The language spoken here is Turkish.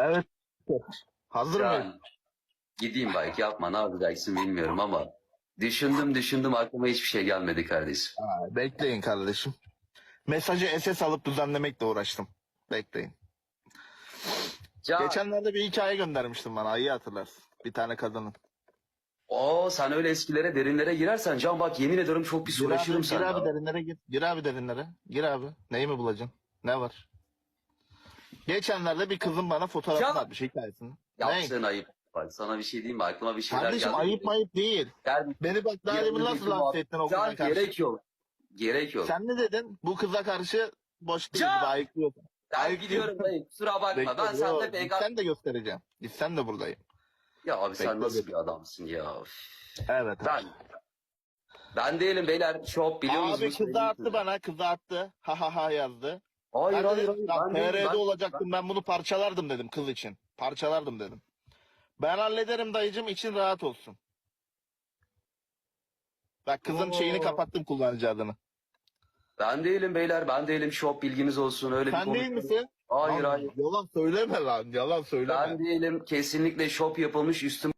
Evet. Hazır mıyım? Gideyim belki yapma ne yapacaksın bilmiyorum ama düşündüm düşündüm aklıma hiçbir şey gelmedi kardeşim. Ha, bekleyin kardeşim. Mesajı SS alıp düzenlemekle uğraştım. Bekleyin. Can, Geçenlerde bir hikaye göndermiştim bana. İyi hatırlarsın. Bir tane kadının. o sen öyle eskilere derinlere girersen Can bak yemin ediyorum çok Gir abi, uğraşırım gir sana. abi derinlere gir. Gir abi derinlere. Gir abi. Neyi mi bulacaksın? Ne var? Geçenlerde bir kızın bana fotoğrafını Ya- atmış hikayesini. Yaptığın ayıp. Bak sana bir şey diyeyim mi? Aklıma bir şeyler Kardeşim geldi. ayıp mayıp değil. Gel, Beni bak daha demin nasıl laf ettin o kıza Can karşı. gerek yok. Gerek yok. Sen ne dedin? Bu kıza karşı boş değil. Can! Ayıklıyorsun. ben ayıp gidiyorum dayı. Kusura bakma. Bekle, ben sende pek... Sen de göstereceğim. Sen de buradayım. Ya abi sen Bekle, nasıl bekle. bir adamsın ya? Üf. Evet. Ben... Ben değilim beyler. Şop biliyor Abi musunuz? kızı attı bana. Kızı attı. Ha ha ha yazdı. Hayır Ben hayır hayır. "Lan Ben TR'de ben- olacaktım ben bunu parçalardım dedim kız için. Parçalardım dedim. Ben hallederim dayıcım için rahat olsun. Bak kızın Oo. şeyini kapattım kullanıcı adını. Ben değilim beyler. Ben değilim. Şop bilginiz olsun. Öyle bir Sen değil misin? Hayır Lan, hayır. Yalan söyleme lan. Yalan söyleme. Ben değilim. Kesinlikle şop yapılmış üstüm